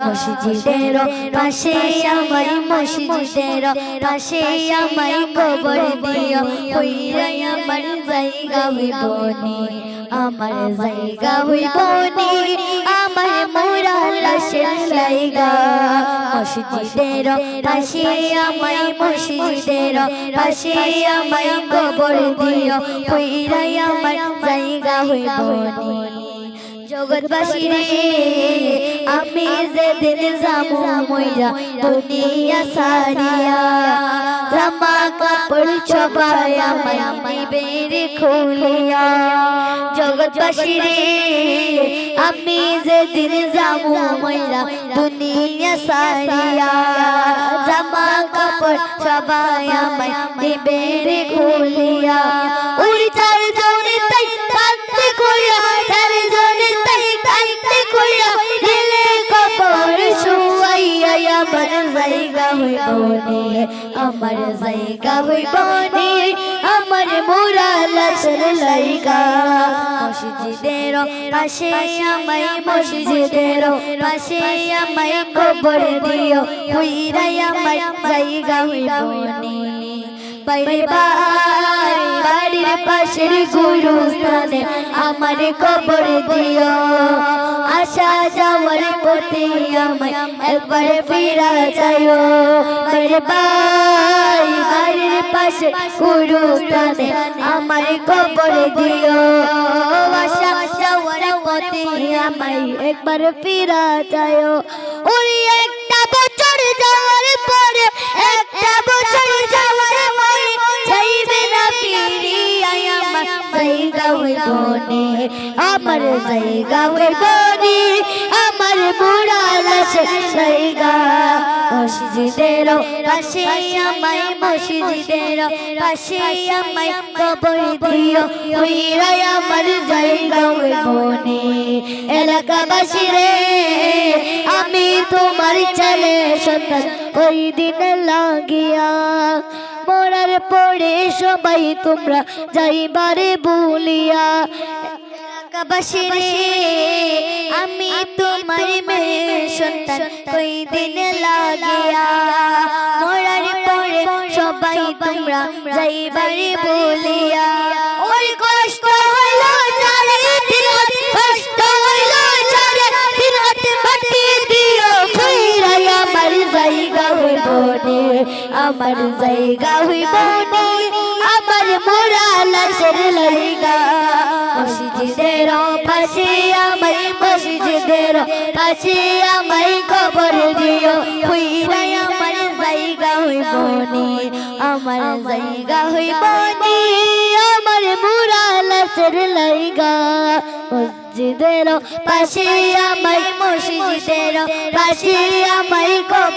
মসজিদের পাশে আমার মসজিদের পাশে আমায় কবর দিও হইরাই আমার জায়গা হইব আমার জায়গা হইব আমার মোরা লাশের জায়গা মসজিদের পাশে আমায় মসজিদের পাশে আমায় কবর দিও হইরাই আমার জায়গা হইব জগৎবাসী রে আমি যেদিন যাব মইরা দুনিয়া সারিয়া। জামা কাপড় ছবাই আমায় দিবে রে খুলিয়া। জগৎবাসী রে আমি যেদিন যাব মইরা দুনিয়া সারিয়া। জামা কাপড় সবাই আমায় দিবে খুলিয়া। ওই হইব আমার জায়গা হইব আমার মোরা লাশের লাইগা। মসজিদের পাশে আমায় মসজিদের পাশে আমায় কবর দিও, হইরাই আমার জায়গা হইব নে বাইরে বাই পাশের গুরুস্থানে আমার কবর দিও। আসা যাওয়ার পথে আমায় একবার ফিরা যাইও। বাইরে বাই বাড়ির পাশে গুরুস্থানে আমার কবর দিও। আসা যাওয়ার পথে আমায় একবার ফিরা যাইও। ওই একটা বছর যাওয়ার পরে জায়গা হইব নে আমার জায়গা হইব নে আমার বুড়া লাশের জায়গা। মসজিদের পাশে আমায় মসজিদের পাশে আমায় কবর দিও হইরাই আমার জায়গা হইব নে এলাকাবাসী রে, আমি তোমার ছেলে সন্তান, ওই দিন লাগিয়া মরার পরে সবাই তোমরা যাইবারে বলিয়া। আমি তোমার মেয়ে সন্তান ওই দিন লাগিয়া। আমার জায়গা হইব আমার মোরা লাশের লাইগা। মসজিদের পাশে আমায়, মসজিদের পাশে আমায় কবর দিও। কইরাই আমার জায়গা হইব আমার জায়গা হইব আমার মোরা লাশের লাইগা। মসজিদের পাশে আমায়, মসজিদের পাশে কই